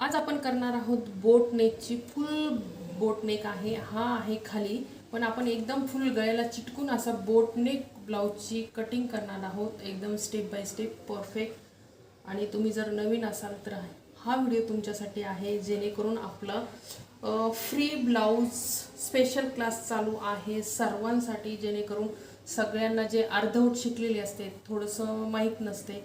आज आपण करणार आहोत बोटनेकची फुल बोटनेक आहे हा आहे खाली. पण आपण एकदम फुल गळ्याला चिटकून असा बोटनेक ब्लाऊजची कटिंग करणार आहोत. एकदम स्टेप बाय स्टेप परफेक्ट आणि तुम्ही जर नवीन असाल तर हा व्हिडिओ तुमच्यासाठी आहे जेणेकरून आपलं फ्री ब्लाऊज स्पेशल क्लास चालू आहे सर्वांसाठी जेणेकरून सगळ्यांना जे अर्धवट शिकलेले असते थोडंसं माहीत नसते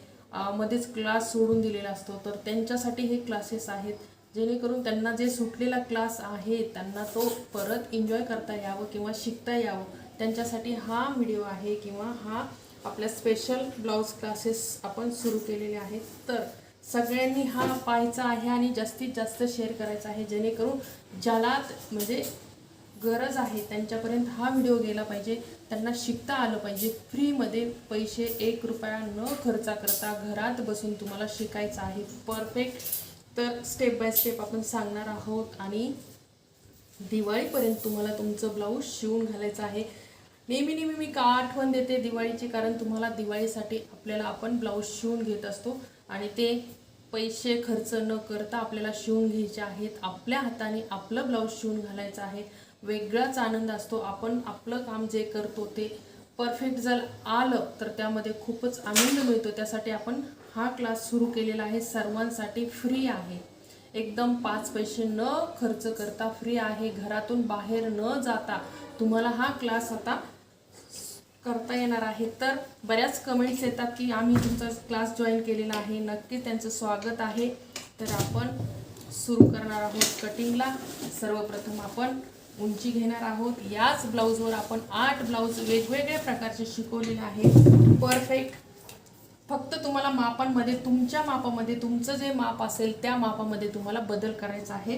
मध्येच क्लास सोडून दिलेला असतो. तर त्यांच्यासाठी हे क्लासेस आहेत. जेणेकरून त्यांना जे सुटलेला क्लास आहे त्यांना तो परत एन्जॉय करता यावं किंवा शिकता यावं. त्यांच्यासाठी हा व्हिडिओ आहे किंवा हा आपल्या स्पेशल ब्लाऊज क्लासेस आपण सुरू केलेले आहेत. तर सगळ्यांनी हा पाहायचा आहे आणि जास्तीत जास्त शेअर करायचा आहे. जेणेकरून ज्याला म्हणजे गरज आहे त्यांच्यापर्यंत हा व्हिडिओ गेला पाहिजे. त्यांना शिकता आलं पाहिजे. फ्रीमध्ये पैसे एक रुपया न खर्चा करता घरात बसून तुम्हाला शिकायचं आहे. परफेक्ट तर स्टेप बाय स्टेप आपण सांगणार आहोत आणि दिवाळीपर्यंत तुम्हाला तुमचं ब्लाऊज शिवून घालायचं आहे. नेहमी नेहमी मी का आठवण देते दिवाळीची? कारण तुम्हाला दिवाळीसाठी आपल्याला आपण ब्लाऊज शिवून घेत असतो आणि ते पैसे खर्च न करता आपल्याला शिवून घ्यायचे आहेत. आपल्या हाताने आपलं ब्लाऊज शिवून घालायचं आहे. वेगळाच आनंद असतो. आपण आपलं काम जे करतो ते परफेक्ट जर आलं तर त्यामध्ये खूपच आनंद मिळतो. त्यासाठी आपण हा क्लास सुरू केलेला आहे. सर्वांसाठी फ्री आहे. एकदम पाच पैसे न खर्च करता फ्री आहे. घरातून बाहेर न जाता तुम्हाला हा क्लास आता करता येणार आहे. तर बऱ्याच कमेंट्स येतात की आम्ही तुमचा क्लास जॉईन केलेला आहे. नक्की त्यांचं स्वागत आहे. तर आपण सुरू करणार आहोत कटिंगला सर्वप्रथम आपण उंची घेणार आहोत. याच ब्लाऊजवर आपण आठ ब्लाऊज वेगवेगळ्या प्रकारचे शिकवलेले आहेत. परफेक्ट फक्त तुम्हाला मापांमध्ये तुमच्या मापामध्ये तुमचं जे माप असेल त्या मापामध्ये तुम्हाला बदल करायचा आहे.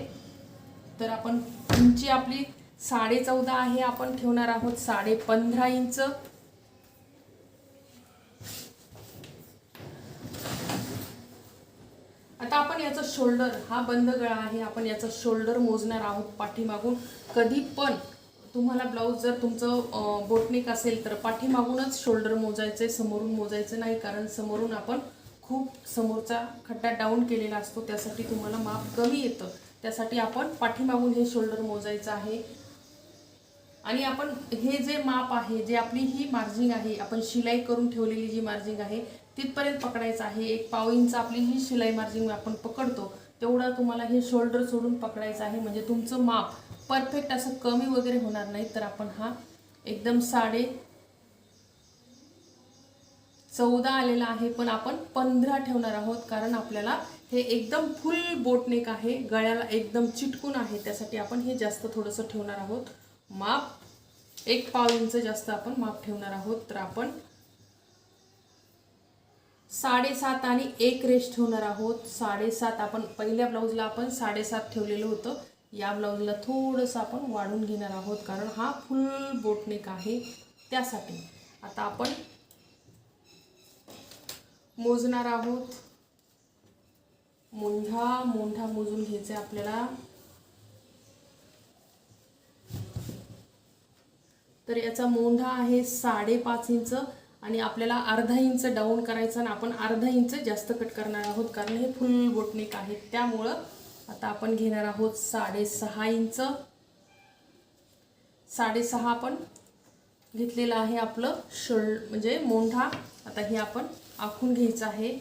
तर आपण उंची आपली साडे चौदा आहे आपण ठेवणार आहोत साडे पंधरा इंच. आता आपण याचा शोल्डर हा बंद गळा आहे आपण याचा शोल्डर मोजणार आहोत पाठीमागून. कधी पण तुम्हाला ब्लाऊज जर तुमचं बोटनेक बोटनिक असेल तर पाठीमागूनच शोल्डर मोजायचं आहे समोरून मोजायचं नाही कारण समोरून आपण खूप समोरचा खड्डा डाऊन केलेला असतो त्यासाठी तुम्हाला माप कमी येतं. त्यासाठी आपण पाठीमागून हे शोल्डर मोजायचं आहे. आणि आपण हे जे माप आहे जे आपली ही मार्जिंग आहे आपण शिलाई करून ठेवलेली जी मार्जिंग आहे तिथपर्यंत पकडायचं आहे. एक पाव इंच आपली ही शिलाई मार्जिन आपण पकडतो तेवढा तुम्हाला हे शोल्डर सोडून पकडायचं आहे. म्हणजे तुमचं माप परफेक्ट असं कमी वगैरे होणार नाही. तर आपण हा एकदम साडे चौदा आलेला आहे. पण आपण पंधरा ठेवणार आहोत. कारण आपल्याला हे एकदम फुल बोटनेक आहे. गळ्याला एकदम चिटकून आहे. त्यासाठी आपण हे जास्त थोडंसं ठेवणार आहोत. माप एक पाव इंच जास्त आपण माप ठेवणार आहोत. तर आपण साडेसात आणि एक रेश ठेवणार आहोत. साडेसात आपण पहिल्या ब्लाऊजला आपण साडेसात ठेवलेलं होतं. या ब्लाऊजला थोडंसं आपण वाढून घेणार आहोत कारण हा फुल बोटनेक आहे. त्यासाठी आता आपण मोजणार आहोत. मोंढा मोंढा मोजून घ्यायचे आपल्याला. तर याचा मोंढा आहे साडेपाच इंच. आणि आपल्याला अर्धा इंच डाऊन करायचं आणि आपण अर्धा इंच जास्त कट करणार आहोत. कारण हे फुल बोटनेक आहे त्यामुळं आता आपण घेणार आहोत साडेसहा इंच. साडेसहा आपण घेतलेलं आहे आपलं शोल्ड म्हणजे मोंढा. आता हे आपण आखून घ्यायचं आहे.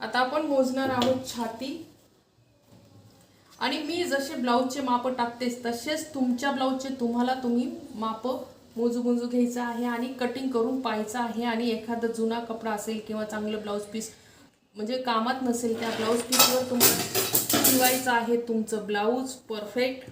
आता आपण मोजणार आहोत छाती. आणि मी जसे ब्लाऊजचे माप टाकतेस तसेच तुमच्या ब्लाऊजचे तुम्हाला तुम्ही माप मोजू मोजू घ्यायचं आहे आणि कटिंग करून पाहायचं आहे आणि एखादा जुना कपडा असेल किंवा चांगलं ब्लाऊज पीस म्हणजे कामात नसेल त्या ब्लाऊज पीसवर तुम्हाला शिवायचं आहे तुमचं ब्लाऊज परफेक्ट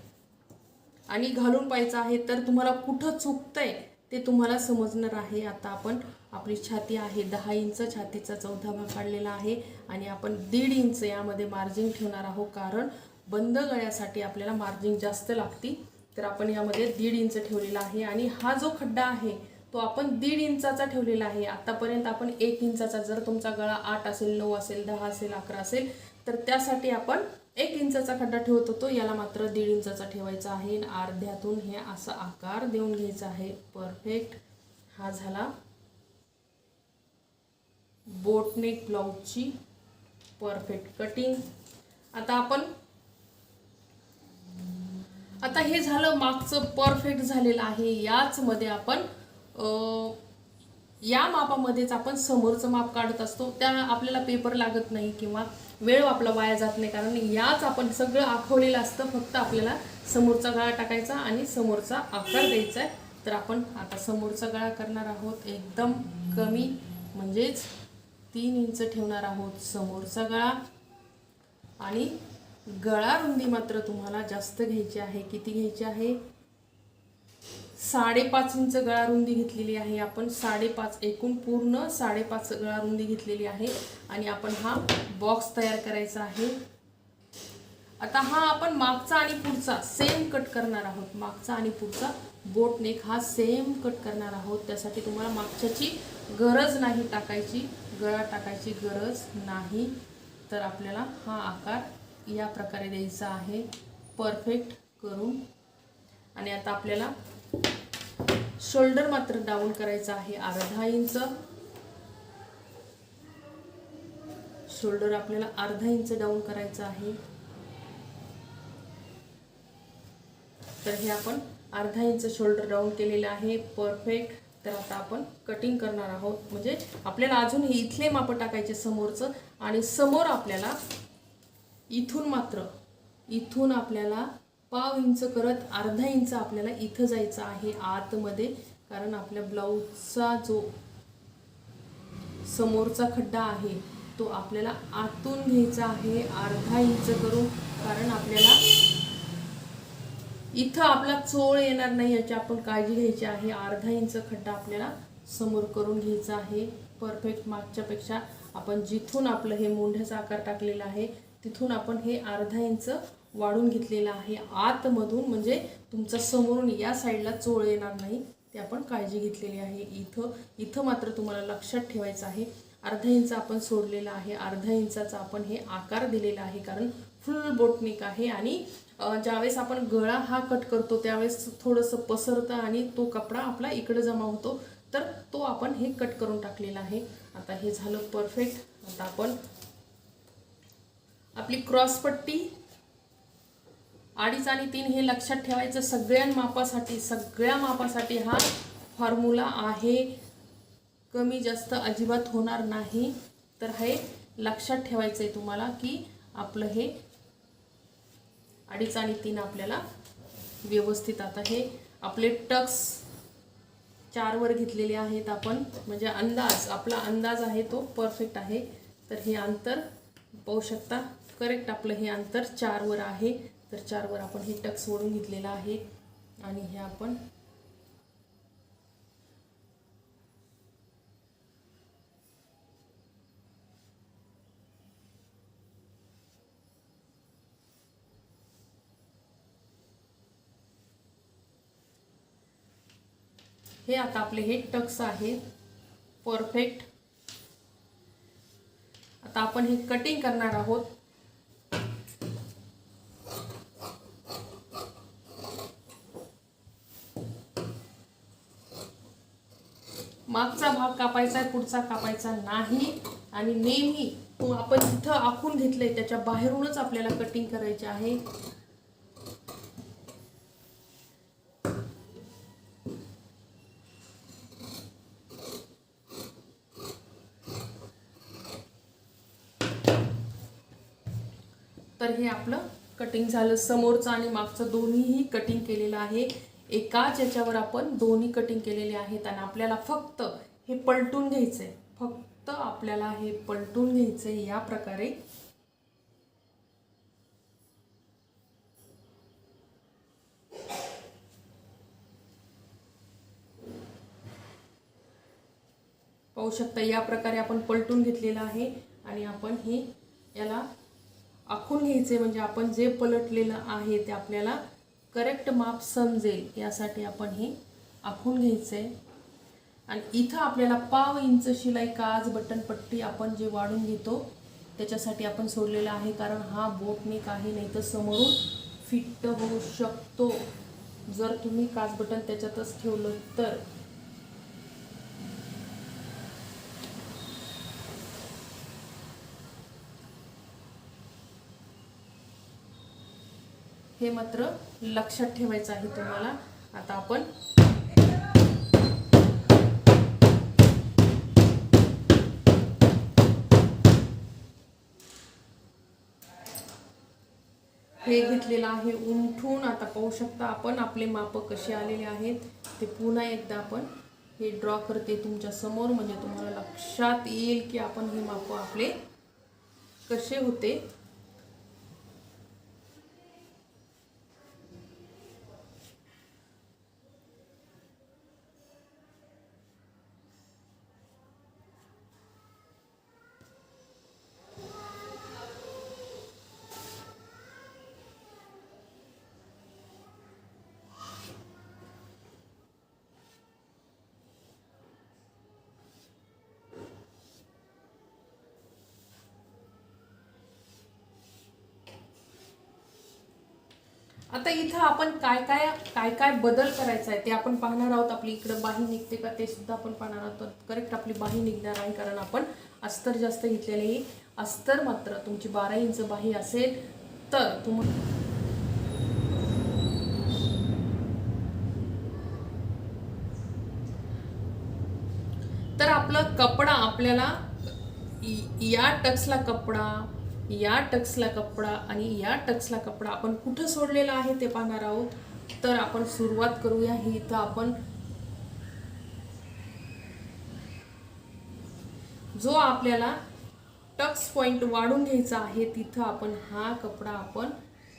आणि घालून पाहायचं आहे तर तुम्हाला कुठं चुकतंय ते तुम्हाला समजणार आहे. आता आपण आपली छाती आहे दहा इंच छातीचा चौथा भाग काढलेला आहे आणि आपण दीड इंच यामध्ये मार्जिन ठेवणार आहोत. कारण बंद गळ्यासाठी आपल्याला मार्जिन जास्त लागती. तर आपण यामध्ये दीड इंच ठेवलेला आहे आणि हा जो खड्डा आहे तो आपण दीड इंचाचा ठेवलेला आहे. आतापर्यंत आपण एक इंचाचा जर तुमचा गळा आठ असेल नऊ असेल दहा असेल अकरा असेल तर त्यासाठी आपण एक इंचाचा खड्डा ठेवत होतो. याला मात्र दीड इंचाचा ठेवायचा आहे. आणि अर्ध्यातून हे असा आकार देऊन घ्यायचा आहे. परफेक्ट हा झाला बोटनेक ब्लाऊजची परफेक्ट कटिंग आता आपण आता हे झालं मागचं परफेक्ट झालेलं आहे. याचमध्ये आपण या मापामध्येच आपण समोरचं माप काढत असतो. त्या आपल्याला पेपर लागत नाही किंवा वेळ आपला वाया जात नाही. कारण याच आपण सगळं आखवलेलं असतं. फक्त आपल्याला समोरचा गळा टाकायचा आणि समोरचा आकार द्यायचा आहे तर आपण आता समोरचा गळा करणार आहोत. एकदम कमी म्हणजेच तीन इंच ठेवणार आहोत. समोरचा गळा आणि गळा रुंदी मात्र तुम्हाला जास्त घ्यायची आहे किती घ्यायची आहे? साडेपाच इंच गळा रुंदी घेतलेली आहे आपण. साडेपाच एकूण पूर्ण साडेपाच गळा रुंदी घेतलेली आहे. आणि आपण हा बॉक्स तयार करायचा आहे. आता हा आपण मागचा आणि पुढचा सेम कट करणार आहोत. मागचा आणि पुढचा बोट नेक हा सेम कट करणार आहोत. त्यासाठी तुम्हाला मागच्याची गरज नाही टाकायची. गळा टाकायची गरज नाही. तर आपल्याला हा आकार या प्रकारे द्यायचा आहे. परफेक्ट करून. आणि आता आपल्याला शोल्डर मात्र डाऊन करायचा आहे. अर्धा इंच. शोल्डर आपल्याला अर्धा इंच डाऊन करायचं आहे. तर हे आपण अर्धा इंच शोल्डर डाऊन केलेलं आहे. परफेक्ट तर आता आपण कटिंग करणार आहोत. म्हणजे आपल्याला अजून हे इथले माप टाकायचे समोरचं. आणि समोर आपल्याला इथून मात्र इथून आपल्याला पाव इंच करत अर्धा इंच आपल्याला इथं जायचं आहे आतमध्ये कारण आपल्या ब्लाऊजचा जो समोरचा खड्डा आहे तो आपल्याला आतून घ्यायचा आहे अर्धा इंच करून कारण आपल्याला इथं आपला चोळ येणार नाही याची आपण काळजी घ्यायची आहे. अर्धा इंच खड्डा आपल्याला समोर करून घ्यायचा आहे. परफेक्ट मागच्यापेक्षा आपण जिथून आपलं हे मोंढ्याचा आकार टाकलेला आहे तिथून आपण हे अर्धा इंच वाढून घेतलेलं आहे. आतमधून म्हणजे तुमचा समोरून या साईडला चोळ येणार नाही. ते आपण काळजी घेतलेली आहे. इथं इथं मात्र तुम्हाला लक्षात ठेवायचं आहे. अर्धा इंच आपण सोडलेला आहे. अर्धा इंचाचा आपण हे आकार दिलेला आहे कारण फुल बोटनिक आहे आणि ज्यावेळेस आपण गळा हा कट करतो त्यावेळेस थोडंसं पसरतं आणि तो कपडा आपला इकडं जमा होतो. तर तो आपण हे कट करून टाकलेला आहे. आता हे झालं परफेक्ट आता आपण आपली क्रॉसपट्टी अडीच आणि तीन हे लक्षात ठेवायचं सगळ्या मापासाठी सगळ्या मापासाठी हा फॉर्म्युला आहे. कमी जास्त अजिबात होणार नाही. तर हे लक्षात ठेवायचं आहे तुम्हाला की आपलं हे अडीच आणि तीन आपल्याला व्यवस्थित आता हे आपले टक्स चारवर घेतलेले आहेत आपण. म्हणजे अंदाज आपला अंदाज आहे तो परफेक्ट आहे. तर हे अंतर पाहू शकता. करेक्ट आपलं हे अंतर चारवर आहे. तर चारवर आपण हे टक्स ओढून घेतलेलं आहे. आणि हे आपण हे आता आपले हे टक्स आहे. परफेक्ट आता आपण हे कटिंग करणार आहोत. मागचा भाग कापायचा आहे पुढचा कापायचा नाही. आणि नेहमी तो आपण जिथं आखून घेतलंय त्याच्या बाहेरूनच आपल्याला कटिंग करायची आहे. तर हे आपलं कटिंग झालं. समोरचं आणि मागचं दोन्हीही कटिंग केलेलं आहे. एकाच याच्यावर आपण दोन्ही कटिंग केलेले आहेत आणि आपल्याला फक्त हे पलटून घ्यायचं आहे फक्त आपल्याला हे पलटून घ्यायचं आहे या प्रकारे. पाहू शकता या प्रकारे आपण पलटून घेतलेलं आहे आणि आपण हे याला आखून घ्यायचे म्हणजे आपण जे पलटलेलं आहे ते आपल्याला करेक्ट माप समजेल यासाठी आपण हे आखून घ्यायचं आहे आणि इथं आपल्याला पाव इंच शिलाई काज बटन पट्टी आपण जे वाढून घेतो त्याच्यासाठी आपण सोडलेला आहे कारण हा बोटनेक आहे नाही तर समोरून फिट्ट होऊ शकतो. जर तुम्ही काज बटन त्याच्यातच ठेवलं तर हे मात्र लक्षात ठेवायचं आहे तुम्हाला. आता आपण हे घेतलेलं आहे उमठून. आता पाहू शकता आपण आपले माप कसे आलेले आहेत. ते पुन्हा एकदा आपण हे ड्रॉ करते तुमच्यासमोर. म्हणजे तुम्हाला लक्षात येईल की आपण हे माप आपले कसे होते. आता इथं आपण काय काय काय काय बदल करायचा आहे ते आपण पाहणार आहोत. आपली इकडं बाही निघते का ते सुद्धा आपण पाहणार आहोत. करेक्ट आपली बाही निघणार आहे कारण आपण अस्तर जास्त घेतलेले अस्तर मात्र तुमची बारा इंच बाही असेल तर तुम तर आपलं कपडा आपल्याला इ- या टक्सला कपडा या टक्सला कपडा आणि या टक्सला कपडा आपण कुठं सोडलेला आहे ते पाहणार आहोत. तर आपण सुरुवात करूया. ही इथं आपण जो आपल्याला टक्स पॉइंट वाढून घ्यायचा आहे तिथं आपण हा कपडा आपण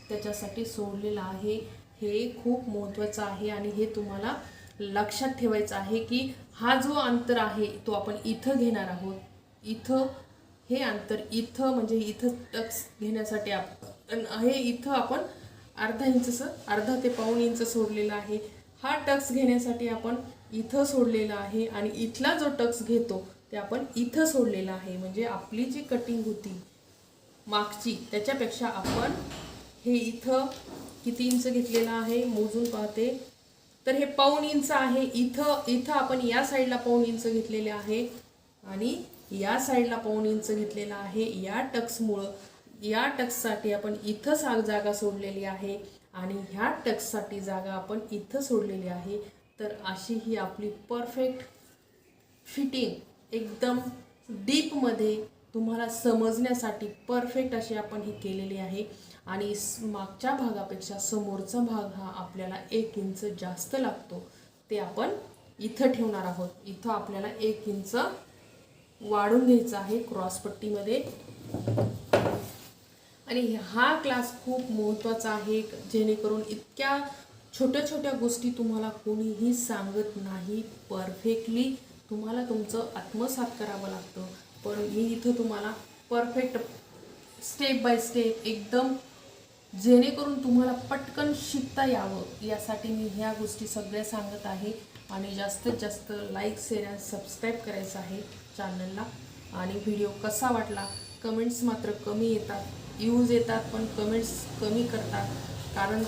त्याच्यासाठी सोडलेला आहे. हे खूप महत्त्वाचं आहे आणि हे तुम्हाला लक्षात ठेवायचं आहे की हा जो अंतर आहे तो आपण इथं घेणार आहोत. इथं हे अंतर इथं म्हणजे इथं टक्स घेण्यासाठी आपण हे इथं आपण अर्धा इंचचं अर्धा ते पाऊण इंच सोडलेला आहे. हा टक्स घेण्यासाठी आपण इथं सोडलेला आहे आणि इथला जो टक्स घेतो ते आपण इथं सोडलेला आहे. म्हणजे आपली जी कटिंग होती मागची त्याच्यापेक्षा आपण हे इथं किती इंच घेतलेलं आहे मोजून पाहते. तर हे पाऊण इंच आहे इथं इथं आपण या साईडला पाऊण इंच घेतलेले आहे. आणि या साईडला पाऊन इंच घेतलेला आहे. या टक्समुळं या टक्ससाठी आपण इथं साग जागा सोडलेली आहे आणि ह्या टक्ससाठी जागा आपण इथं सोडलेली आहे. तर अशी ही आपली परफेक्ट फिटिंग एकदम डीपमध्ये तुम्हाला समजण्यासाठी परफेक्ट अशी आपण ही केलेली आहे. आणि मागच्या भागापेक्षा समोरचा भाग हा आपल्याला एक इंच जास्त लागतो. ते आपण इथं ठेवणार आहोत. इथं आपल्याला एक इंच वाढून घ्यायचा आहे क्रॉसपट्टीमध्ये आणि हा क्लास खूप महत्त्वाचा आहे जेणेकरून इतक्या छोट्या छोट्या गोष्टी तुम्हाला कोणीही सांगत नाही परफेक्टली. तुम्हाला तुमचं आत्मसात करावं लागतं. पण मी इथं तुम्हाला परफेक्ट स्टेप बाय स्टेप एकदम जेणेकरून तुम्हाला पटकन शिकता यावं यासाठी मी ह्या गोष्टी सगळ्या सांगत आहे. आणि जास्तीत जास्त लाईक शेअर सबस्क्राईब करायचं आहे. चॅनलला आणि व्हिडिओ कसा वाटला? कमेंट्स मात्र कमी येतात. यूज येतात पण कमेंट्स कमी करतात. कारण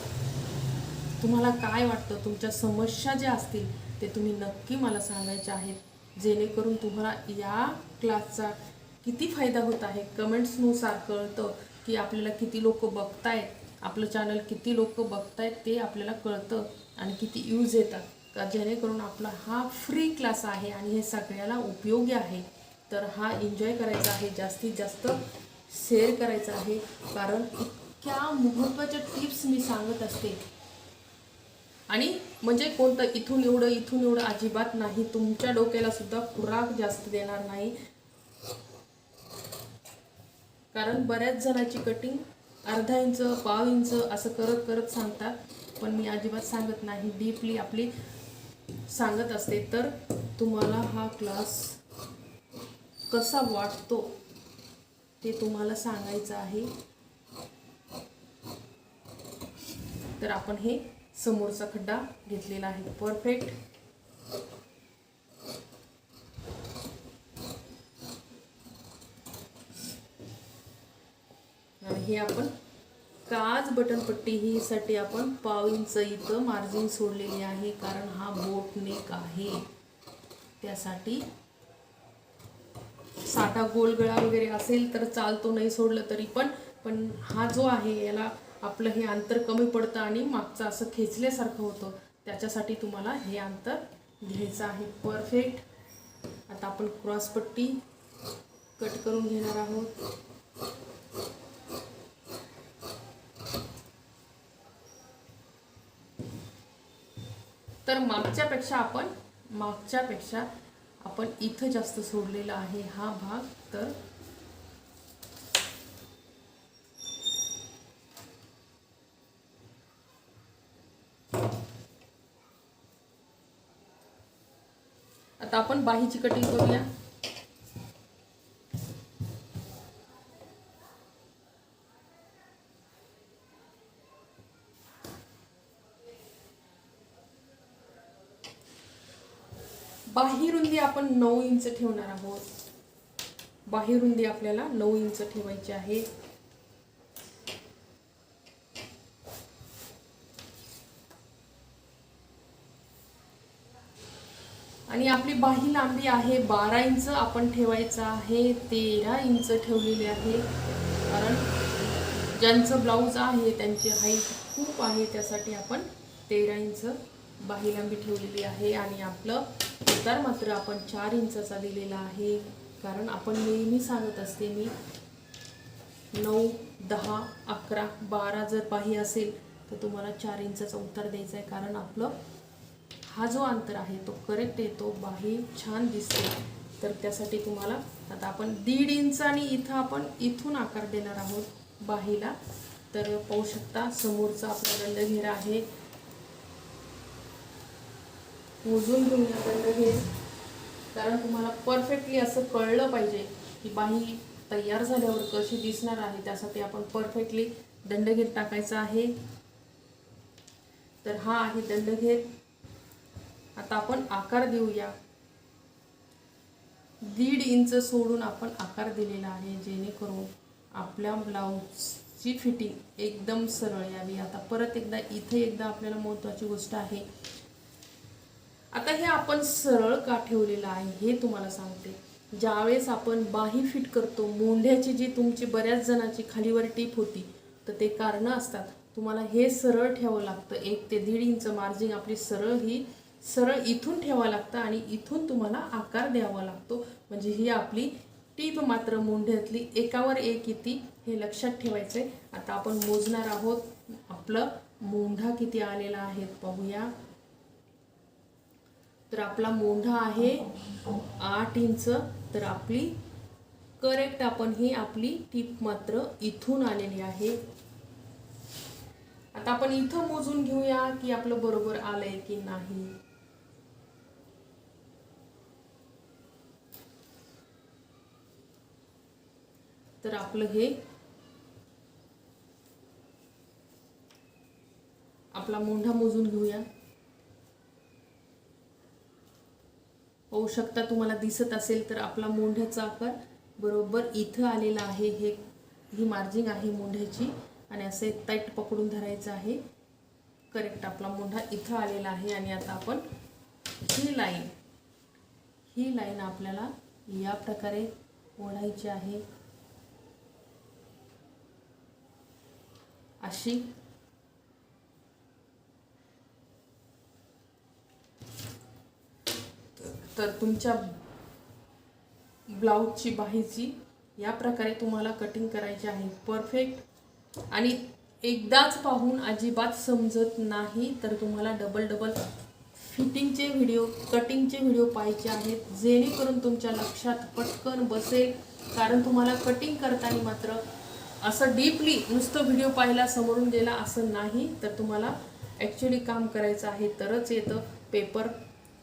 तुम्हाला काय वाटतं? तुमच्या समस्या ज्या असतील ते तुम्ही नक्की मला सांगायच्या आहेत. जेणेकरून तुम्हाला या क्लासचा किती फायदा होत आहे? कमेंट्सनुसार कळतं की आपल्याला किती लोक बघतायत. आपलं चॅनल किती लोक बघतायत ते आपल्याला कळतं. आणि किती यूज येतात. जेणेकरून आपला हा फ्री क्लास आहे आणि हे सगळ्याला उपयोगी आहे तर हा एन्जॉय करायचा आहे जास्तीत जास्त शेअर करायचा आहे. कारण इतक्या महत्त्वाच्या टिप्स मी सांगत असते. आणि म्हणजे कोणतं इथून एवढं इथून एवढं अजिबात नाही तुमच्या डोक्याला सुद्धा खुराक जास्त देणार नाही. कारण बऱ्याच जणांची कटिंग अर्धा इंच पाव इंच असं करत करत सांगतात पण मी अजिबात सांगत नाही. डीपली आपली सांगत असते तर तुम्हाला हा क्लास कसा वाटतो? ते तुम्हाला सांगायचं आहे. तर आपण हे समोरचा खड्डा घेतलेला आहे. परफेक्ट आणि हे आपण काच बटन पट्टी ही साठी आपण पाव इंच इथं मार्जिन सोडलेली आहे कारण हा बोट नेक आहे. त्यासाठी साठा गोलगळा वगैरे असेल तर चालतो नाही सोडलं तरी पण. पण हा जो आहे याला आपलं हे अंतर कमी पडतं आणि मागचं असं खेचल्यासारखं होतं. त्याच्यासाठी तुम्हाला हे अंतर घ्यायचं आहे. परफेक्ट आता आपण क्रॉसपट्टी कट करून घेणार आहोत. तर मागच्यापेक्षा आपण मागच्यापेक्षा आपण इथं जास्त सोडलेला आहे हा भाग तर आता आपण बाहीची कटिंग करूया बाही रुंदी आपण नऊ इंच ठेवणार आहोत. बाही रुंदी आपल्याला नऊ इंच ठेवायची आहे. आणि आपली बाही लांबी आहे बारा इंच आपण ठेवायचं आहे तेरा इंच ठेवलेली आहे. कारण ज्यांचं ब्लाऊज आहे त्यांची हाईट खूप आहे त्यासाठी आपण तेरा इंच बाही लांबी ठेवलेली आहे आणि आपलं उतार मात्र आपण चार इंचाचा दिलेला आहे. कारण आपण नेहमी सांगत असते मी नऊ दहा अकरा बारा जर बाही असेल तर तुम्हाला चार इंचाचा उतार द्यायचा आहे. कारण आपलं हा जो अंतर आहे तो करेक्ट येतो बाही छान दिसते. तर त्यासाठी तुम्हाला आता आपण दीड इंच आणि इथं आपण इथून आकार देणार आहोत बाहीला. तर पाहू शकता समोरचा आपला दंडघेरा आहे. मोजून घेऊया दंडघेर कारण तुम्हाला परफेक्टली असं कळलं पाहिजे की बाही तयार झाल्यावर कशी दिसणार आहे त्यासाठी आपण परफेक्टली दंडघेर टाकायचा आहे. तर हा आहे दंडघेर आता आपण आकार देऊया. दीड इंच सोडून आपण आकार दिलेला आहे जेणेकरून आपल्या ब्लाऊजची फिटिंग एकदम सरळ यावी. आता परत एकदा इथे एकदा आपल्याला महत्त्वाची गोष्ट आहे आता हे आपण सरळ का ठेवलेलं आहे हे तुम्हाला सांगते. ज्यावेळेस आपण बाही फिट करतो मोंढ्याची जी तुमची बऱ्याच जणांची खालीवर टीप होती तर ते कारणं असतात. तुम्हाला हे सरळ ठेवावं लागतं. एक ते दीड इंच मार्जिन आपली सरळ ही सरळ इथून ठेवावं लागतं आणि इथून तुम्हाला आकार द्यावा लागतो. म्हणजे ही आपली टीप मात्र मोंढ्यातली एकावर एक किती हे लक्षात ठेवायचं आहे आता आपण मोजणार आहोत आपलं मोंढा किती आलेला आहे पाहूया. तर आपला मोंढा आहे आठ इंच. तर आपली करेक्ट आपण ही आपली टीप मात्र इथून आलेली आहे. आता आपण इथं मोजून घेऊया की आपलं बरोबर आलंय की नाही. तर आपलं हे आपला मोंढा मोजून घेऊया. पाहू शकता तुम्हाला दिसत असेल तर आपला मोंढ्याचा आकार बरोबर इथं आलेला आहे. हे ही मार्जिंग आहे मोंढ्याची आणि असे टाईट पकडून धरायचं आहे. करेक्ट आपला मोंढा इथं आलेला आहे आणि आता आपण ही लाईन ही लाईन आपल्याला या प्रकारे ओढायची आहे. अशी तर तुमच्या ब्लाऊजची बाहीची या प्रकारे तुम्हाला कटिंग करायची आहे. परफेक्ट आणि एकदाच पाहून अजिबात समजत नाही तर तुम्हाला डबल डबल फिटिंगचे व्हिडिओ कटिंगचे व्हिडिओ पाहायचे आहेत जेणेकरून तुमच्या लक्षात पटकन बसेल. कारण तुम्हाला कटिंग करताना मात्र असं डीपली नुसतं व्हिडिओ पाहिला समोरून गेला असं नाही तर तुम्हाला ॲक्च्युली काम करायचं आहे. तरच येतं पेपर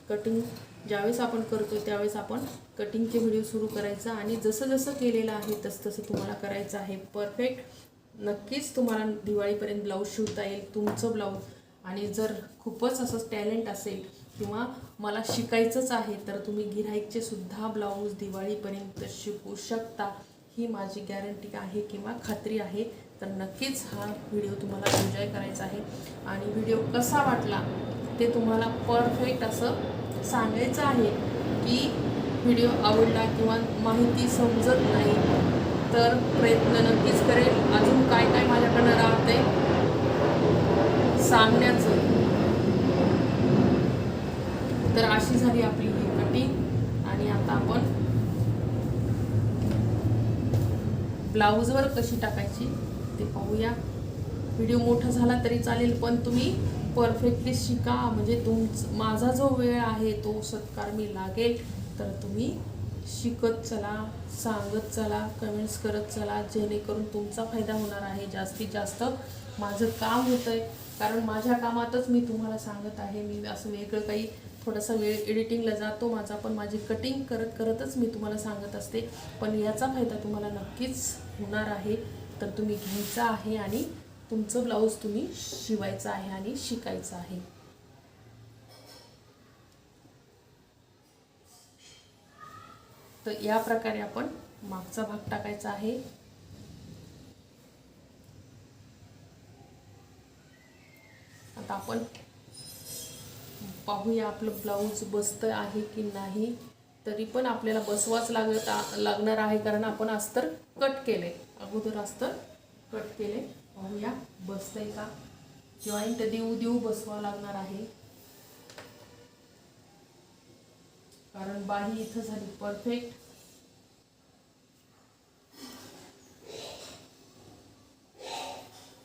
कटिंग ज्यावेळेस आपण करतो त्यावेळेस आपण कटिंगचे व्हिडिओ सुरू करायचा आणि जसं जसं केलेलं आहे तसं तसं तुम्हाला करायचं आहे. परफेक्ट नक्कीच तुम्हाला दिवाळीपर्यंत ब्लाऊज शिवता येईल तुमचं ब्लाऊज आणि जर खूपच असं टॅलेंट असेल किंवा मला शिकायचंच आहे तर तुम्ही गिराईकचे सुद्धा ब्लाऊज दिवाळीपर्यंत शिकू शकता. ही माझी गॅरंटी आहे किंवा खात्री आहे. तर नक्कीच हा व्हिडिओ तुम्हाला एन्जॉय करायचा आहे. आणि व्हिडिओ कसा वाटला ते तुम्हाला परफेक्ट असं सांगायचं आहे की व्हिडिओ आवडला किंवा माहिती समजत नाही तर प्रयत्न नक्कीच करेल अजून काय काय माझ्याकडनं राहते सांगण्याचं. तर अशी झाली आपली ही कटिंग आणि आता आपण ब्लाऊजवर कशी टाकायची ते पाहूया. व्हिडिओ मोठा झाला तरी चालेल पण तुम्ही परफेक्टली शिका. म्हणजे तुमच माझा जो वेळ आहे तो सत्कार मी लागेल. तर तुम्ही शिकत चला सांगत चला कमेंट्स करत चला जेणेकरून तुमचा फायदा होणार आहे. जास्तीत जास्त माझं काम होतं आहे कारण माझ्या कामातच मी तुम्हाला सांगत आहे. मी असं वेगळं काही थोडासा वेळ एडिटिंगला जातो. माझा पण माझी कटिंग करत करतच मी तुम्हाला सांगत असते. पण याचा फायदा तुम्हाला नक्कीच होणार आहे. तर तुम्ही घ्यायचा आहे आणि तुमचं ब्लाऊज तुम्ही शिवायचं आहे आणि शिकायचं आहे. तर या प्रकारे आपण मागचा भाग टाकायचा आहे. आता आपण पाहूया आपलं ब्लाऊज बसतं आहे की नाही. तरी पण आपल्याला बसवाच लागत लागणार आहे कारण आपण अस्तर कट केले. अगोदर अस्तर कट केले. पाहूया. बसतंय का? जॉईंट देऊ देऊ बसवावं लागणार आहे. कारण बाही इथं झाली परफेक्ट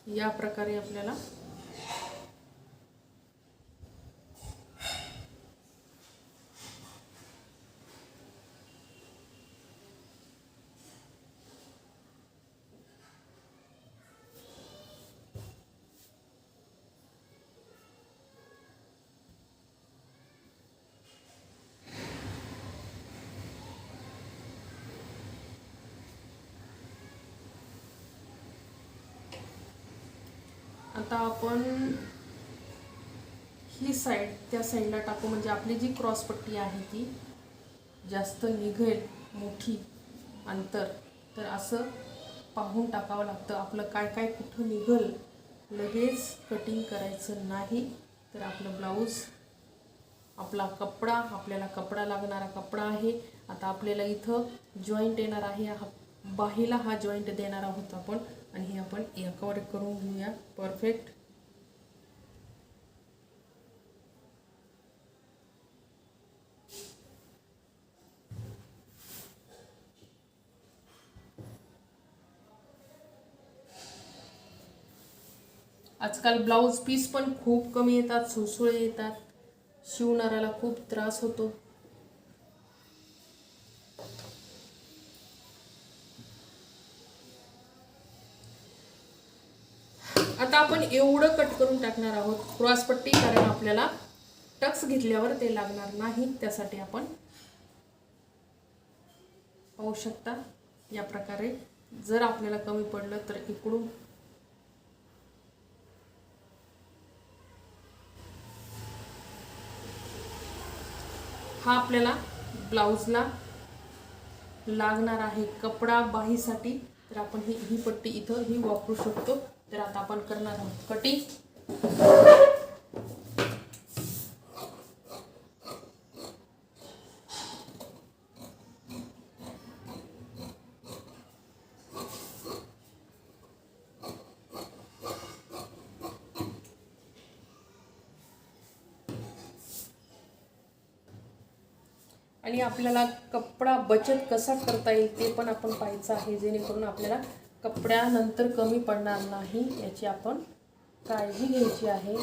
या प्रकारे आपल्याला आता आपण ही साईड त्या साईडला टाकू. म्हणजे आपली जी क्रॉसपट्टी आहे ती जास्त निघेल मोठी अंतर. तर असं पाहून टाकावं लागतं. आपलं काय काय कुठं निघल लगेच कटिंग करायचं नाही. तर आपलं ब्लाऊज आपला कपडा आपल्याला कपडा लागणारा कपडा आहे. आता आपल्याला इथं जॉईंट येणार आहे. हा बाहीला हा जॉईंट देणार आहोत आपण. आणि हे आपण याकावर करून घेऊया. परफेक्ट आजकाल ब्लाऊज पीस पण खूप कमी येतात सुळसुळे येतात. शिवणाऱ्याला खूप त्रास होतो आता आपण एवढं कट करून टाकणार आहोत. क्रॉसपट्टी कारण आपल्याला टक्स घेतल्यावर ते लागणार नाही. त्यासाठी आपण पाहू शकता या प्रकारे. जर आपल्याला कमी पडलं तर इकडून हा आपल्याला ब्लाऊजला लागणार आहे. कपडा बाहीसाठी. तर आपण ही ही पट्टी इथं ही वापरू शकतो. तर आता आपण करणार आहोत कटिंग आणि आपल्याला कपडा बचत कसा करता येईल ते पण आपण पाहायचं आहे जेणेकरून आपल्याला कपड्यानंतर कमी पडणार नाही याची आपण काळजी घ्यायची आहे.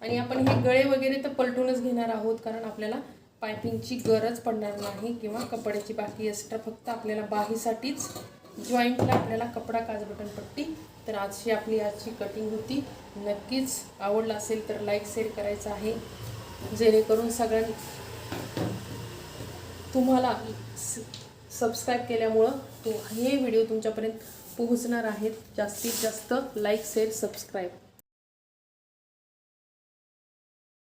आणि आपण हे गळे वगैरे तर पलटूनच घेणार आहोत कारण आपल्याला पायपिंगची गरज पडणार नाही किंवा कपड्याची बाकी एक्स्ट्रा फक्त आपल्याला बाहीसाठीच जॉईंटला आपल्याला कपडा काज बटन पट्टी. तर आजची आपली आजची कटिंग होती. नक्कीच आवडलं असेल तर लाईक शेअर करायचं आहे. जेणेकरून सगळ्यां तुम्हाला सबस्क्राईब केल्यामुळं तो हे व्हिडिओ तुमच्यापर्यंत पोहोचणार आहेत. जास्तीत जास्त लाईक शेअर सबस्क्राईब